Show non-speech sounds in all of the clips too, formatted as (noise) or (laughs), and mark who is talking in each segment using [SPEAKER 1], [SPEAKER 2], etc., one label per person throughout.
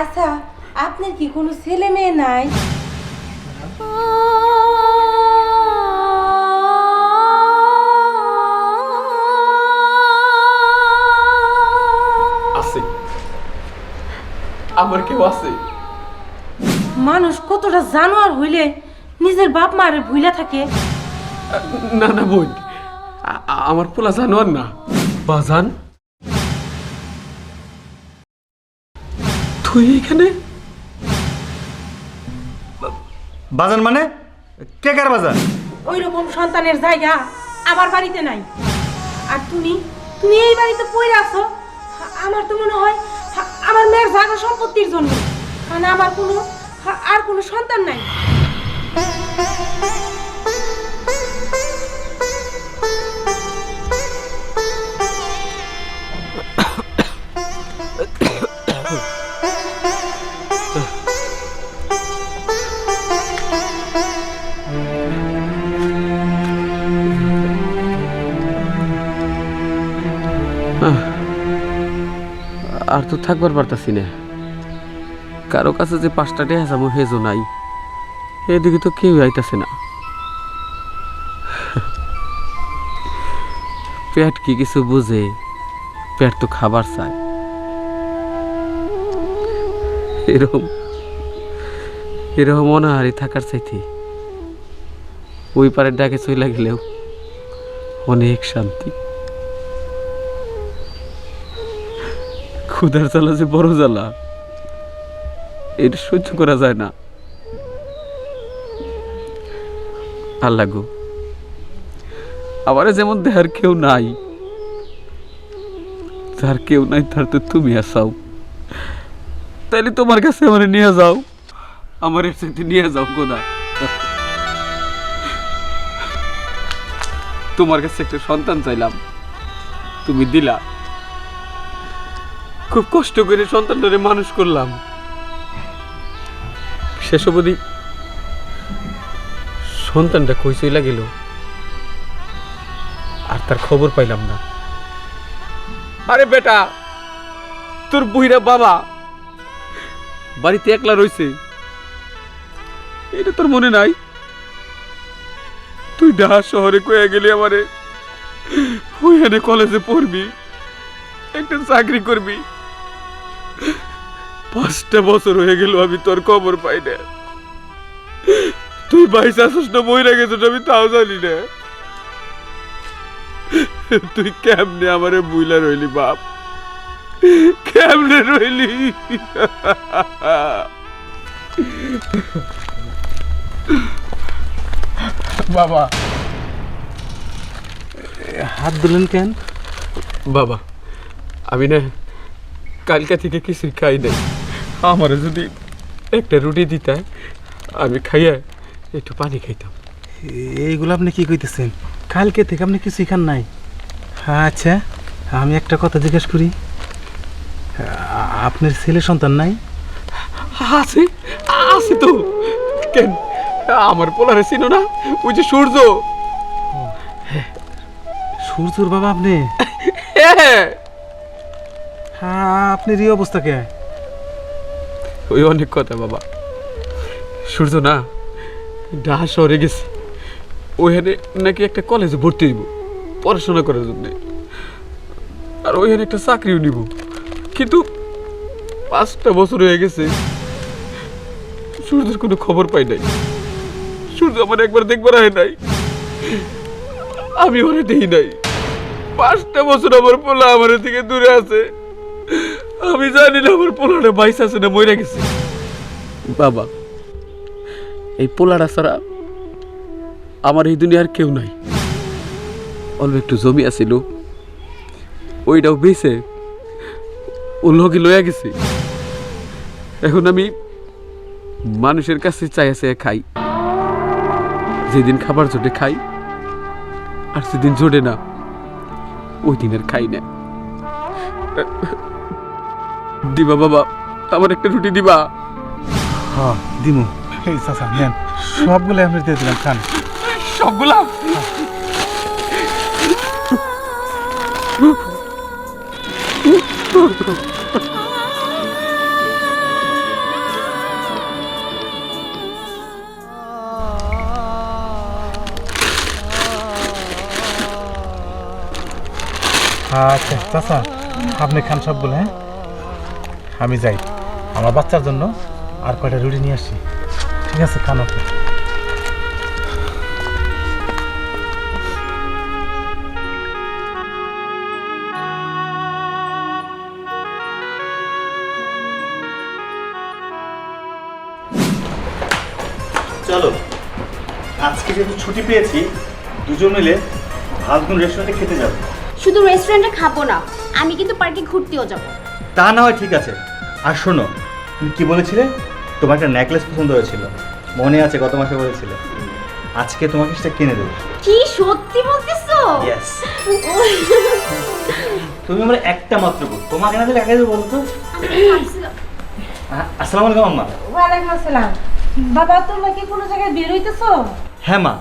[SPEAKER 1] আচ্ছা আপনার কি কোনো ছেলে মেয়ে নাই?
[SPEAKER 2] আছে। আমার কেউ আছে।
[SPEAKER 1] মানুষ কতটা জানোয়ার হইলে নিজের বাপ মারে ভুইলা থাকে?
[SPEAKER 2] না না বোন আ- আমার পোলা জানোয়ার না। বাজান? তুই এখানে?
[SPEAKER 3] বাজান মানে? কে কার বাজান?
[SPEAKER 1] ওই রকম সন্তানের জায়গা আমার বাড়িতে নাই। আর তুমি? তুমি এই বাড়িতে পড়ে আছো? আমার তো মনে হয় আমার মেয়ের জায়গা সম্পত্তির জন্য। মানে আমার কোনো আর কোনো সন্তান নাই।
[SPEAKER 2] আর তো থাকবার পারতাছি না। কারও কাছে যে পাঁচটা টেহা যাব হেজো নাই। এদিকে তো কেউ আইতাছে না। পেট কি কিছু বুঝে, পেট তো খাবার চায়। এরকম এরকম অনাহারি থাকার চাইতে ওই পারে ডাকে চলে গেলেও অনেক শান্তি। ক্ষুধার জ্বালা যে বড় জ্বালা, এটা সহ্য করা যায় না। আল্লাহ গো, আমারে যেমন দেহার কেউ নাই, যার কেউ নাই তার তো তুমি আসাও তাইলে তোমার কাছে আমার নিয়ে যাও, আমার সাথে নিয়ে যাও কোনা তোমার কাছে একটা সন্তান চাইলাম, তুমি দিলা। খুব কষ্ট করে সন্তানটারে মানুষ করলাম। শেষ অবধি সন্তানটা কই চইলা গেল? আর তার খবর পাইলাম না। আরে বেটা, তোর বুইরা বাবা বাড়িতে একলা রইছে। এটা তোর মনে নাই? তুই ঢাকা শহরে কয়ে গেলি আমারে কলেজে পড়বি, একটা চাকরি করবি। পাঁচটা বছর হয়ে গেল আমি তোর খবর পাই না। তুই বাইশ আসিস না বইরা গেছিস আমি তাও জানি না। তুই কেমনে আমারে বুইলা রইলি বাপ? কেমনে রইলি?
[SPEAKER 3] বাবা। হাত দিলেন কেন?
[SPEAKER 2] বাবা আমি না কালকা থেকে কিছুই খাই নাই। আমার যদি একটা রুটি দিতে আমি খাইয়া একটু পানি খাইতাম।
[SPEAKER 3] এইগুলো আপনি কি কইতেছেন? কালকে থেকে আপনি কিছুই খান নাই। আচ্ছা আমি একটা কথা জিজ্ঞেস করি। আপনার ছেলে সন্তান নাই?
[SPEAKER 2] আছে আছে তো। কেন? আমার পোলারে চিনো না? ওই যে সূর্য।
[SPEAKER 3] সূর্যর বাবা আপনি?
[SPEAKER 2] হ্যাঁ।
[SPEAKER 3] হ্যাঁ আপনার এই অবস্থা কে?
[SPEAKER 2] ওই অনেক কথা, বাবা। সূর্য না ঢাকা শহরে গেছে। ওইখানে নাকি একটা কলেজে ভর্তি হইব, পড়াশোনা করার জন্য। আর ওইখানে একটা চাকরিও নিব। কিন্তু পাঁচটা বছর হয়ে গেছে, সূর্যের কোনো খবর পাই নাই। সূর্য আমার একবার দেখবার হয় নাই। আমি ওরে দেখি নাই। পাঁচটা বছর আমার পোলা আমার থেকে দূরে আছে। আমি জানি না আমার পোলাটা বাইস আছে না মরে গেছে। বাবা, এই পোলাটা ছাড়া আমার এই দুনিয়ার কেউ নাই। অল্প একটু জমি আছিল ওইটাও বেছে ও লগে লইয়া গেছে। এখন আমি মানুষের কাছে চাই আছে খাই। যেদিন খাবার জোটে খাই, আর সেদিন জোটে না, ওই দিনের খাই না। দিবা বাবা আমার একটা রুটি দিবা।
[SPEAKER 3] হ্যাঁ দিমু। এই চাচা নেন। সবগুলো আমি দিয়ে দিলাম খান।
[SPEAKER 2] সবগুলা?
[SPEAKER 3] আচ্ছা চাচা আপনি খান সবগুলো হ্যাঁ? আমি যাই। আমার বাচ্চার জন্য আর কয়টা রুটি নিয়ে আসি। ঠিক আছে খান আপনি।
[SPEAKER 4] চলো আজকে যেহেতু ছুটি পেয়েছি দুজন মিলে ভালো রেস্টুরেন্টে খেতে যাব।
[SPEAKER 5] শুধু রেস্টুরেন্টে খাব না আমি কিন্তু পার্কে ঘুরতেও যাব।
[SPEAKER 4] তা না হয় ঠিক আছে। আর শোনো তুমি কি বলেছিলে? তোমার একটা নেকলেস পছন্দ হয়েছিল। মনে আছে গত মাসে বলেছিলে। আজকে তোমাকে সেটা কিনে দেবো।
[SPEAKER 5] কি সত্যি বলতেছো?
[SPEAKER 4] ইয়েস তুমি আমার একটা মাত্র বোন তোমাকে না দিলে একাই দেবো বলো তো আ- আসসালামু আলাইকুম আম্মা।
[SPEAKER 1] ওয়ালাইকুম আসসালাম। বাবা তোমরা কি কোনো জায়গায় বের হইতেছো?
[SPEAKER 4] হ্যাঁ মা।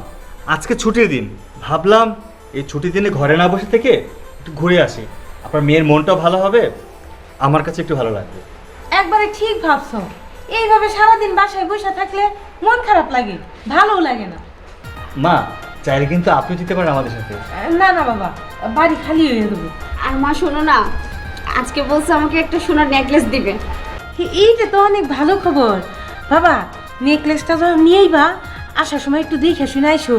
[SPEAKER 4] আজকে ছুটির দিন। ভাবলাম এই ছুটির দিনে ঘরে না বসে থেকে একটু ঘুরে আসি। আপনার মেয়ের মনটাও ভালো হবে। আমার কাছে একটু ভালো লাগবে।
[SPEAKER 1] একবারে ঠিক ভাবছ। এইভাবে সারাদিন বাসায় বসে থাকলে মন খারাপ লাগে ভালোও লাগে না।
[SPEAKER 4] মা চাইলে কিন্তু আপনি যেতে পারেন আমাদের সাথে।
[SPEAKER 1] না না বাবা বাড়ি খালি হয়ে দেবো
[SPEAKER 5] আর মা শোনো না আজকে বলছে আমাকে একটা সোনার নেকলেস দিবে।
[SPEAKER 1] এইটা তো অনেক ভালো খবর। বাবা নেকলেসটা যখন নিয়েই বা আসার সময় একটু দেখে শুনে আইসো।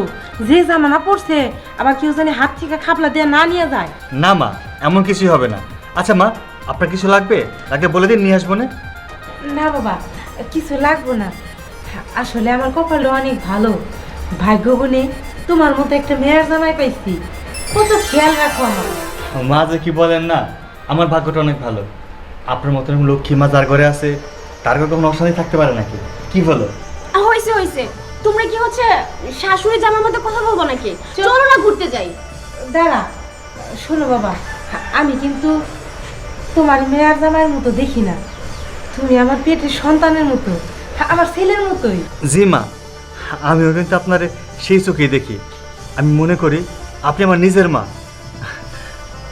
[SPEAKER 1] যে জামানা পড়ছে আবার কেউ জানি হাত থেকে খাপলা দিয়ে না নিয়ে যায়।
[SPEAKER 4] না মা এমন কিছুই হবে না। আচ্ছা মা আপনার কিছু লাগবে? লাগলে বলে দিন নিয়ে আসব না?
[SPEAKER 1] না বাবা কিছু লাগবো না। আসলে আমার কপালটা অনেক ভালো। ভাগ্য গুণে তোমার মতো একটা মেয়ের জামাই পাইছি। কত খেয়াল রাখো আমার।
[SPEAKER 4] মা যে কি বলেন না আমার ভাগ্যটা অনেক ভালো। আপনার মতন এরকম লক্ষ্মী মা যার ঘরে আছে তার ঘরে কখনো অশান্তি থাকতে পারে নাকি? কি হলো?
[SPEAKER 5] আহ, হয়েছে হয়েছে তোমরা কি হচ্ছে শাশুড়ি জামার মধ্যে কথা বলব নাকি? চলো না ঘুরতে যাই।
[SPEAKER 1] দাঁড়া শোনো বাবা আমি কিন্তু তোমার মেয়ের জামাইয়ের মতো দেখি না। তুমি আমার পেটের সন্তানের মতো আমার ছেলের মতোই।
[SPEAKER 4] জি মা আমিও কিন্তু আপনার সেই চোখেই দেখি। আমি মনে করি আপনি আমার নিজের মা।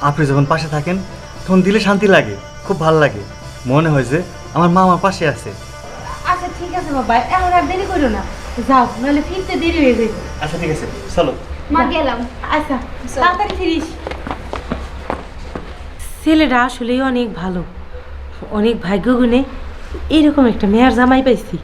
[SPEAKER 4] আপনি যখন পাশে থাকেন তখন দিলে শান্তি লাগে খুব ভালো লাগে। মনে হয় যে আমার মা আমার পাশে আছে।
[SPEAKER 1] আচ্ছা ঠিক আছে বাবা এখন আর দেরি করো না। যাও নাহলে ফিরতে দেরি হয়ে যাবে।
[SPEAKER 4] আচ্ছা ঠিক আছে চলো।
[SPEAKER 5] মা গেলাম।
[SPEAKER 1] আচ্ছা তাড়াতাড়ি ফিরিস। ছেলেটা আসলেই অনেক ভালো। অনেক ভাগ্যগুণে এইরকম একটা মেয়ের জামাই পাইছি।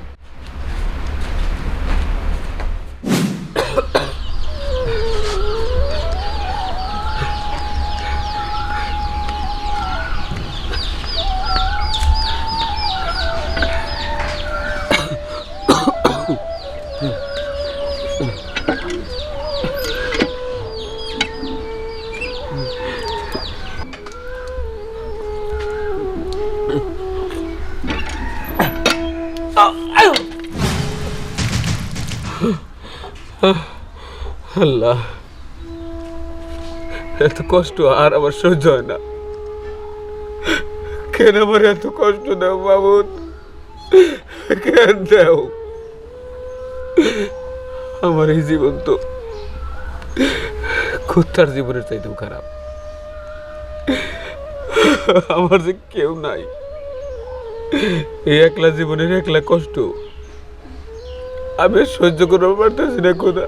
[SPEAKER 2] আল্লাহ, এত কষ্ট আর আমার সহ্য হয় না। কেন আমার এত কষ্ট দাও বাবুদ কেন দাও? আমার এই জীবন তো কুত্তার জীবনের চাইতেও খারাপ। আমার যে কেউ নাই। এই একলা জীবনের একলা কষ্ট। আমি সহ্য করতে পারতেছি না কোথা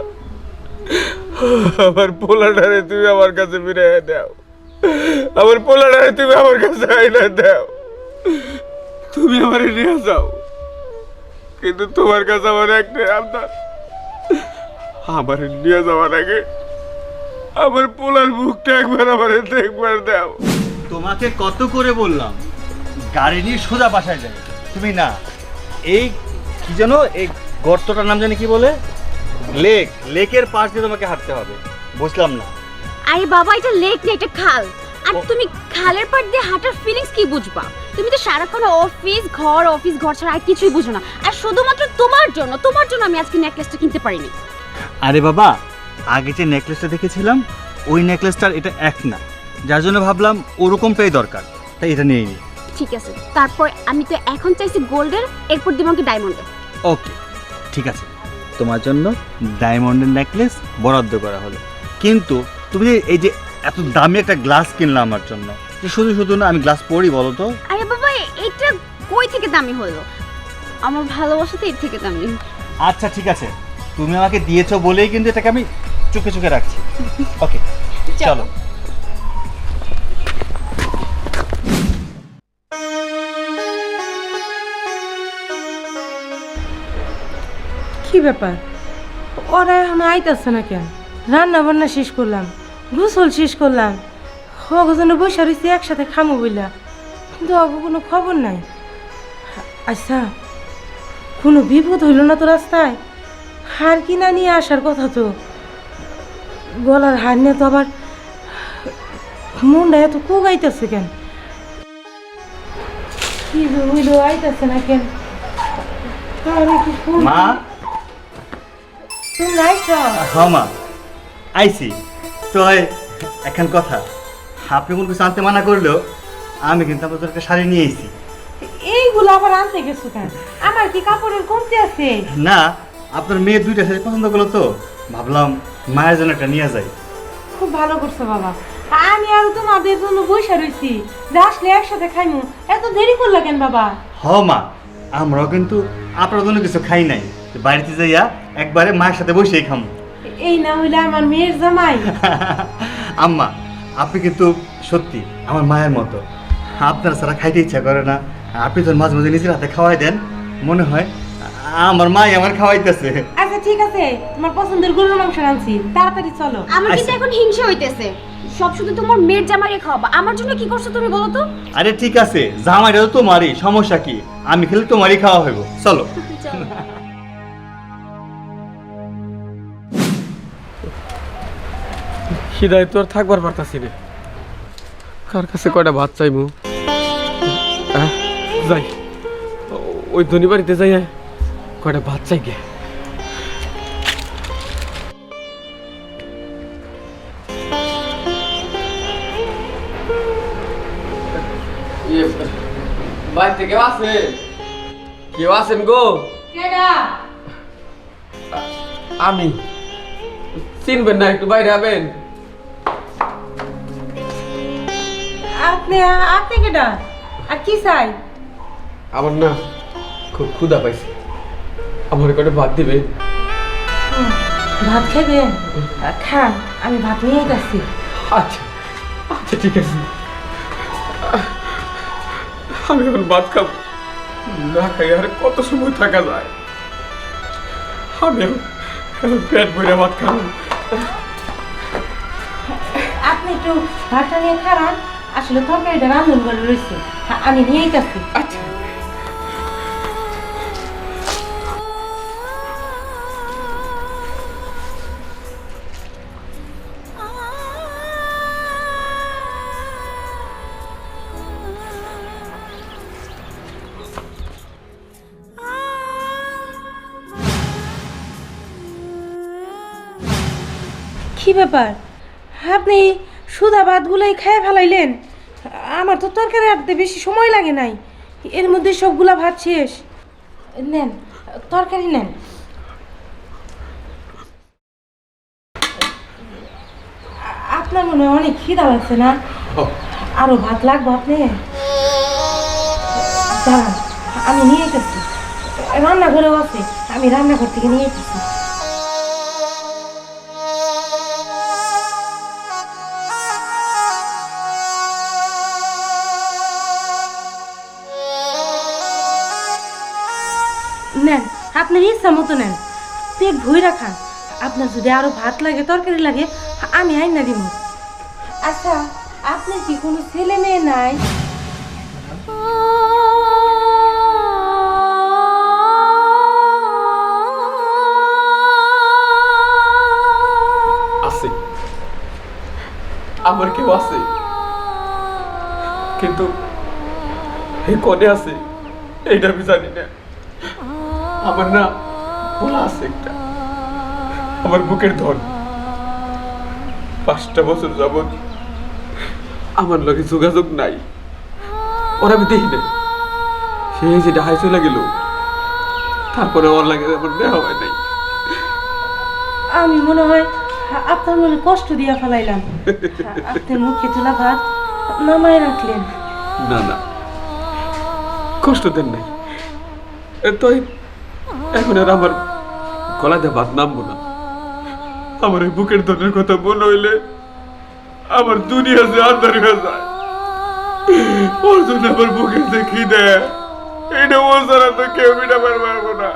[SPEAKER 2] আমার পোলাটারে তুমি আমার কাছে ফিরে দাও। আমার পোলাটারে তুমি আমার কাছে আইনা দাও। তুমি আমার নিয়ে যাও। কিন্তু তোমার কাছে আমার একটা আবদার। আমার নিয়ে যাওয়ার আগে আমার পোলার মুখটা একবার আমার একবার দাও।
[SPEAKER 4] তোমাকে কত করে বললাম, গাড়ি নিয়ে সোজা বাসায় যাই। তুমি না, এই কি যেন এই গর্তটার নাম জানি কি বলে? লেক লেকের পাশ দিয়ে তোমাকে হাঁটতে হবে। বুঝলাম না।
[SPEAKER 5] আরে বাবা এটা লেক না এটা খাল। আর তুমি খালের পাড় দিয়ে হাঁটার ফিলিংস কি বুঝবা? তুমি তো সারাক্ষণ অফিস ঘর অফিস ঘর ছাড়া আর কিছুই বুঝো না। আর শুধুমাত্র তোমার জন্য তোমার জন্য আমি আজকে নেকলেসটা কিনতে পারিনি।
[SPEAKER 4] আরে বাবা আগে যে নেকলেসটা দেখেছিলাম ওই নেকলেসটার এটা এক না। যার জন্য ভাবলাম ওরকম পেয়ে দরকার তাই এটা নিয়ে নিই।
[SPEAKER 5] ঠিক আছে তারপর আমি তো এখন চাইছি গোল্ডের এরপর দিব আমাকে ডায়মন্ডের
[SPEAKER 4] ওকে ঠিক আছে। তোমার জন্য ডায়মন্ডের নেকলেস বরাদ্দ করা হলো। কিন্তু তুমি যে এই যে এত দামি একটা গ্লাস কিনলাম আমার জন্য যে শুধু শুধু না আমি গ্লাস পরি বলো তো?
[SPEAKER 5] আরে বাবা এটা কই থেকে দামি হলো? আমার ভালোবাসা তো এর থেকে দামি।
[SPEAKER 4] আচ্ছা ঠিক আছে। তুমি আমাকে দিয়েছ বলেই কিন্তু এটাকে আমি চুকে চুকে রাখছি। (laughs) ওকে চলো।
[SPEAKER 1] কি ব্যাপার? ওরা এখন আইতাছে না কেন? রান্না বান্না শেষ করলাম গোসল শেষ করলাম। হগজনে বসে রয়েছে একসাথে খামো বইলা। কিন্তু অগ কোনো খবর নাই। আচ্ছা কোনো বিপদ হইল না তো রাস্তায়? হার কিনা নিয়ে আসার কথা তো? গলার হার নিয়ে তো আবার মনটা এত কোগাইতেছে কেন? কি হইল আইতাছে না কেন?
[SPEAKER 4] মা?
[SPEAKER 1] তোমরা আইছো
[SPEAKER 4] হ্যাঁ মা আইসি তো এখন কথা। আপনি কোনো কিছু আনতে মানা করলেও আমি কিন্তু আপনাদের একটা শাড়ি নিয়ে এসেছি
[SPEAKER 1] এইগুলো আবার আনতে গেছো কেন? আমার কি কাপড়ের কমতি আছে?
[SPEAKER 4] না আপনার মেয়ে দুইটা শাড়ি পছন্দ করল তো। ভাবলাম মায়ের জন্য একটা নিয়ে যাই।
[SPEAKER 1] খুব ভালো করছ বাবা। আমি আর তোমাদের জন্য বসে রইছি। যে আসলে একসাথে খাইমু। এত দেরি করলা কেন বাবা?
[SPEAKER 4] হ মা আমরাও কিন্তু আপনার জন্য কিছু খাই নাই। বাড়িতে যাইয়া একবারে মায়ের সাথে বসেই খামো।
[SPEAKER 1] এই না হইলে আমার মেয়ের জামাই। (laughs)
[SPEAKER 4] আম্মা আপনি কিন্তু সত্যি আমার মায়ের মতো। আপনার ছাড়া খাইতে ইচ্ছা করে না। আপনি তো মাঝে মাঝে নিজের হাতে খাওয়াই দেন। মনে হয় আমার মাই আমার খাওয়াইতেছে।
[SPEAKER 1] আচ্ছা ঠিক আছে। তোমার পছন্দের গরুর মাংস আনছি। তাড়াতাড়ি চলো।
[SPEAKER 5] আমার কিন্তু
[SPEAKER 4] আচ্ছা।
[SPEAKER 5] এখন হিংসা হইতেছে। সব শুধু তোমার মেয়ের জামাইরে খাওয়াবা। আমার জন্য কি করছ তুমি বলো তো?
[SPEAKER 4] আরে ঠিক আছে জামাইটা তো তোমারই। সমস্যা কি? আমি খেলে তোমারই খাওয়া হইব। চলো। (laughs)
[SPEAKER 2] খিদায় তো আর থাকবার পারতাছি না কার কাছে কয়টা ভাত চাইমু আহ, যাই। ও- ওই ধনী বাড়িতে যাই আয়, কয়টা ভাত চাই গে। বাড়িতে কেউ আছে? কেউ আছেন গো? আমি। চিনবেন না একটু বাইরে হবেন
[SPEAKER 1] আপনি আপনি কেটা আর কি চাই?
[SPEAKER 2] আমার না খুব ক্ষুধা পাইছে। আমার কটা ভাত দিবে?
[SPEAKER 1] ভাত খাবেন খান আমি ভাত নিয়ে যাচ্ছি
[SPEAKER 2] আচ্ছা আচ্ছা ঠিক আছে। আমি এখন ভাত খাব। না খাই আর কত সময় থাকা যায়? আমি এখন পেট ভরে ভাত খাব।
[SPEAKER 1] আপনি একটু ভাতটা নিয়ে খারান আসলে তরকারিটা রান্ধন করে রয়েছে। হ্যাঁ, আমি নিয়েই যাচ্ছি
[SPEAKER 2] আচ্ছা।
[SPEAKER 1] কি ব্যাপার? আপনি সুদা ভাতগুলাই খেয়ে ফেলাইলেন? আমার তো তরকারি আনতে বেশি সময় লাগে নাই। এর মধ্যে সবগুলা ভাত শেষ। নেন তরকারি নেন। আপনার মনে হয় অনেক খিদা লাগছে না? আরও ভাত লাগবে আপনি? দাঁড়ান আমি নিয়ে এসেছি। রান্নাঘরেও আছে আমি রান্নাঘর থেকে নিয়ে এসেছি। নেন, আপনার ইচ্ছা মতো নেন। পেট ভইরা খান আপনার যদি আরও ভাত লাগে, তরকারি লাগে, আমি আইন না দিব। আচ্ছা আপনার কি কোনো ছেলে মেয়ে নাই?
[SPEAKER 2] আমার কেউ আছে। কিন্তু এই কনে আছে? এইটা আমি জানি না। আমার না বলা আছে একটা। আমার বুকের ধন। পাঁচটা বছর যাবত আমার লগে যোগাযোগ নাই। ওরা আমি দেখি না সে যেটা হাই চলে গেল। তারপরে ওর লাগে আমার দেওয়া হয় নাই।
[SPEAKER 1] আমি মনে হয় আপনার মনে কষ্ট দিয়া ফেলাইলাম। আপনার মুখে তোলা ভাত নামায় রাখলেন।
[SPEAKER 2] না না। কষ্ট দেন নাই। এ তো এই- এখন আর আমার গলাতে ভাত নামবো না। আমার এই বুকের ধনের কথা মনে হইলে আমার দুনিয়া যে আন্ধার হয়ে যায়। ওর জন্য আমার বুকের যে খিদে, এটা ও ছাড়া তো কেউ মিটাবার পারব না।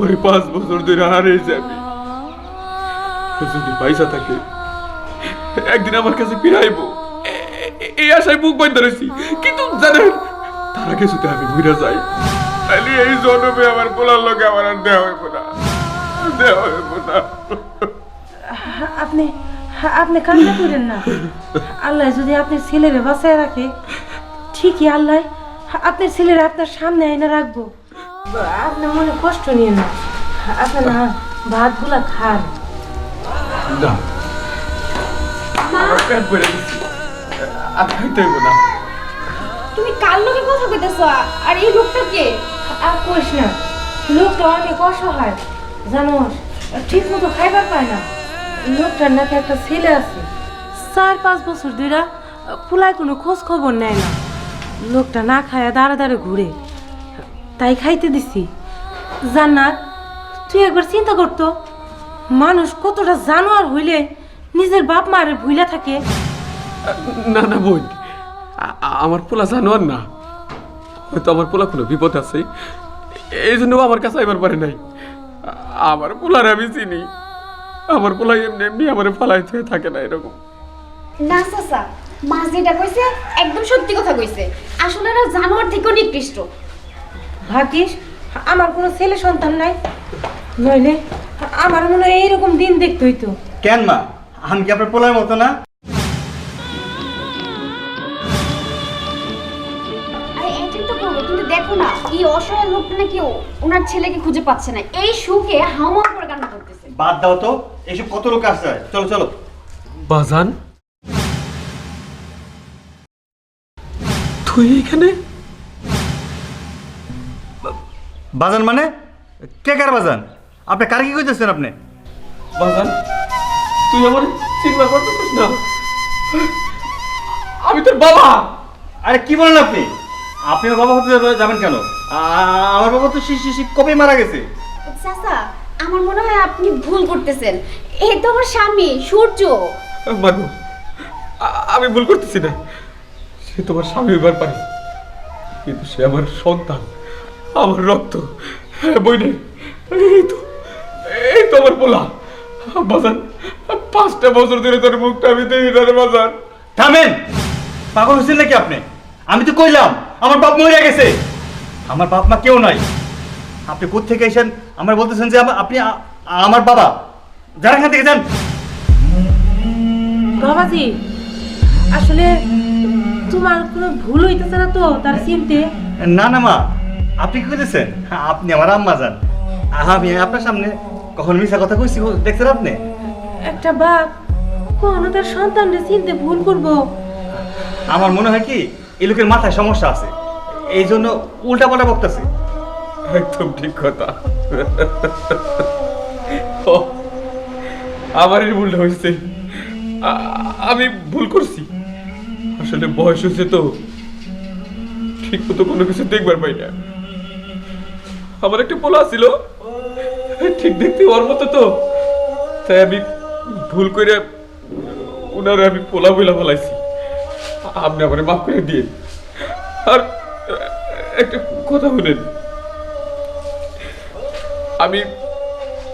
[SPEAKER 2] ওরে পাঁচ বছর ধরে হারিয়েছি আমি যদি পয়সা থাকে, একদিন আমার কাছে ফিরাইবো। এই আশায় বুক বান্ধ রয়েছি কিন্তু জানেন, তার যদি আমি ঘুরে যাই তাহলে এই জন্মে আমার পোলার লোকে আমার আর দেওয়া হইব না। দেওয়া হইব না।
[SPEAKER 1] আপনি আপনি কান্না করেন না। আল্লাহ যদি আপনার ছেলেরে বাঁচায় রাখে ঠিকই আল্লাহ আপনার ছেলেরা আপনার সামনে এনে রাখব। আপনার মনে কষ্ট নিয়ে না। আপনার না ভাতগুলা খান।
[SPEAKER 2] না পেট ভরে গেছে। আর খাইতে না।
[SPEAKER 5] তুমি কার লোকে কথা কইতেছো? আর এই লোকটা কে?
[SPEAKER 1] আর কইস না। লোকটা অনেক অসহায়, জানোস? ঠিক মতো খাইবার পায় না। লোকটার নাকি একটা ছেলে আছে। চার, পাঁচ বছর ধরে পুলায় কোনো খোঁজ খবর নেয় না। লোকটা না খায়া দাঁড়ে দাঁড়ে ঘুরে। তাই খাইতে দিছি। জান্নাত, তুই একবার চিন্তা করতো মানুষ কতটা জানোয়ার হইলে নিজের বাপ মারে ভুইলা থাকে।
[SPEAKER 2] না না বোন আমার পোলা জানোয়ার না। হয়তো আমার পোলা কোনো বিপদ আছে। এই জন্য আমার কাছে এবার পারে নাই। আমার পোলার আমি চিনি। আমার পোলা এমনি এমনি আমার ফালাই থেকে থাকে না এরকম।
[SPEAKER 5] না চাচা মা যেটা কইছে একদম সত্যি কথা কইছে। আসলে এরা জানোয়ার থেকেও নিকৃষ্ট।
[SPEAKER 1] ভাগ্যিস আমার কোনো ছেলে সন্তান নাই। নইলে আমার মনে হয় এইরকম দিন দেখতে হইতো।
[SPEAKER 4] কেন মা? আমি কি আপনার পোলার মতো না?
[SPEAKER 5] অসহায় লোকটা নাকি ও- ওনার ছেলেকে খুঁজে পাচ্ছে না। এই সুখে হাওয়া করে কান্না করতেছে।
[SPEAKER 4] বাদ দাও তো। এইসব কত লোক আসছে? চলো চলো।
[SPEAKER 2] বাজান? তুই এখানে?
[SPEAKER 4] বাজান মানে? কে কার বাজান? আপনি কার কি করতেছেন আপনি?
[SPEAKER 2] বাজান তুই আমার চিন্তা করতেছিস না? আমি তোর বাবা।
[SPEAKER 4] আরে কি বলেন আপনি? আপনি আমার বাবা হতে যাবেন কেন? আমার বাবা তো কবে মারা গেছে?
[SPEAKER 5] চাচা আমার মনে হয় আপনি ভুল করতেছেন। এই তো আমার স্বামী সূর্য।
[SPEAKER 2] মানব আমি ভুল করতেছি না। সে তোমার স্বামী হইবার পারে। কিন্তু সে আমার সন্তান আমার রক্ত হ্যাঁ বইনে এই তো এই তো আমার পোলা। বাজার পাঁচটা বছর ধরে তোর মুখটা আমি দেখি না রে
[SPEAKER 4] থামেন! পাগল হয়েছেন নাকি আপনি? আমি তো কইলাম আমার বাপ মরে গেছে। আমার বাপ মা কেউ নাই। আপনি কোথেকে এসেন আমার বলতেছেন যে আপনি আমার বাবা। যারা এখান থেকে যান।
[SPEAKER 1] বাবাজি আসলে তোমার কোনো ভুল হইতেছে না তো তার চিনতে?
[SPEAKER 4] না না মা। আপনি কি কইতেছেন? আপনি আমার আম্মা যান। আমি আপনার সামনে কখন মিশা কথা কইছি দেখছেন আপনি?
[SPEAKER 1] একটা বাপ কখনো তার সন্তানরে চিনতে ভুল করব?
[SPEAKER 4] আমার মনে হয় কি এই লোকের মাথায় সমস্যা আছে। এই জন্য উল্টা পাল্টা বকতেছে।
[SPEAKER 2] একদম ঠিক কথা। আমারই ভুল হয়েছে। আমি ভুল করছি। আসলে বয়স হয়েছে তো। ঠিক মতো কোনো কিছু দেখবার পাই না। আমার একটা পোলা ছিল। ঠিক দেখতে ওর মতো তো। তাই আমি ভুল করে উনারে আমি পোলা বইলা ফেলাইছি। আপনি আমার মাফ করে দিয়ে আর একটা কথা বলেন। আমি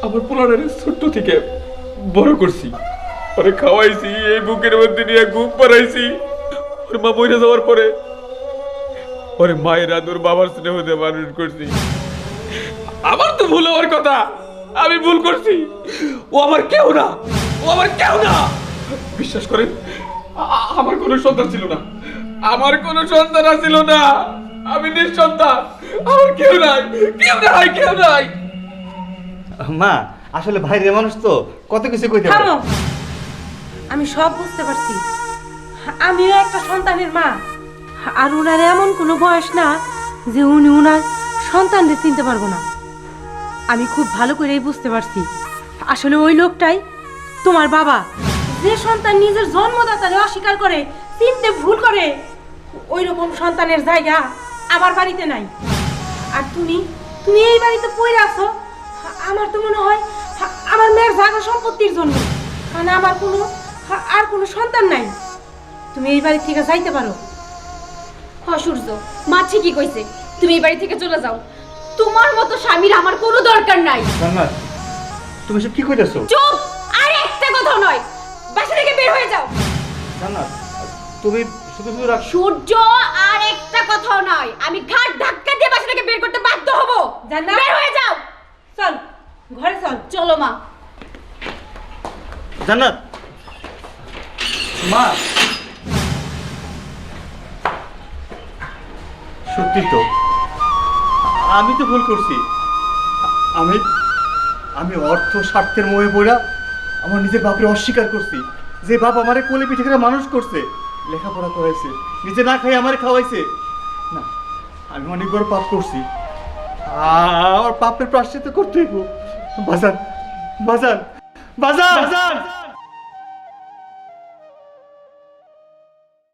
[SPEAKER 2] আমার পোলারের ছোট্ট থেকে বড় করছি। ওরে খাওয়াইছি, এই বুকের মধ্যে নিয়ে ঘুম পাড়াইছি। ওর মা মরে যাওয়ার পরে ওরে মায়ের আদর, বাবার স্নেহ দিয়ে মানুষ করছি। আমার তো ভুল হওয়ার কথা, আমি ভুল করছি। ও আমার কেউ না, ও আমার কেউ না। বিশ্বাস করেন আমার কোনো সন্তান ছিল না। আমার কোনো সন্তান ছিল না। আমি নিঃসন্তান। আমার কেউ নাই। কেউ নাই কেউ নাই।
[SPEAKER 4] মা আসলে বাইরের মানুষ তো কত কিছু কইতে পারে।
[SPEAKER 1] আমি সব বুঝতে পারছি। আমিও একটা সন্তানের মা। আর উনার এমন কোনো বয়স না যে উনি উনার সন্তানদের চিনতে পারব না। আমি খুব ভালো করেই বুঝতে পারছি। আসলে ওই লোকটাই তোমার বাবা। যে সন্তান নিজের জন্মদাতারে অস্বীকার করে চিনতে ভুল করে ওই রকম সন্তানের জায়গা আমার বাড়িতে নাই। আর তুমি তুমি এই বাড়িতে পড়ে আছো আমার তো মনে হয় আমার মেয়ের জায়গা সম্পত্তির জন্য কারণ আমার কোনো আর কোনো সন্তান নাই। তুমি এই বাড়ি থেকে যাইতে পারো।
[SPEAKER 5] হ সূর্য মা ঠিকই কইছে তুমি এই বাড়ি থেকে চলে যাও। তোমার মতো স্বামীর আমার কোনো দরকার নাই।
[SPEAKER 4] তুমি সব কি কইতেছো?
[SPEAKER 5] চুপ! আর একটা কথাও নয়। বাসা থেকে বের হয়ে যাও।
[SPEAKER 4] জান্নাত তুমি শুধু শুধু রাখ
[SPEAKER 5] সূর্য আর একটা কথাও নয় আমি ঘাট ধাক্কা দিয়ে বাসা থেকে বের করতে বাধ্য হব।
[SPEAKER 1] জান্নাত।
[SPEAKER 5] বের হয়ে যাও।
[SPEAKER 1] চল ঘরে চল।
[SPEAKER 5] চলো মা।
[SPEAKER 4] জান্নাত। মা। সত্যি তো আমি তো ভুল করছি। আমি আমি অর্থ স্বার্থের মোহে পড়া আমার নিজের বাপরে অস্বীকার করছি। যে বাপ আমারে কোলে পিঠে করে মানুষ করছে, লেখাপড়া করাইছে, নিজে না খাই আমার খাওয়াইছে। না, আমি অনেকবার পাপ করছি। আমার পাপের প্রাশ্চিত করতেই বাজার বাজার বাজার বাজার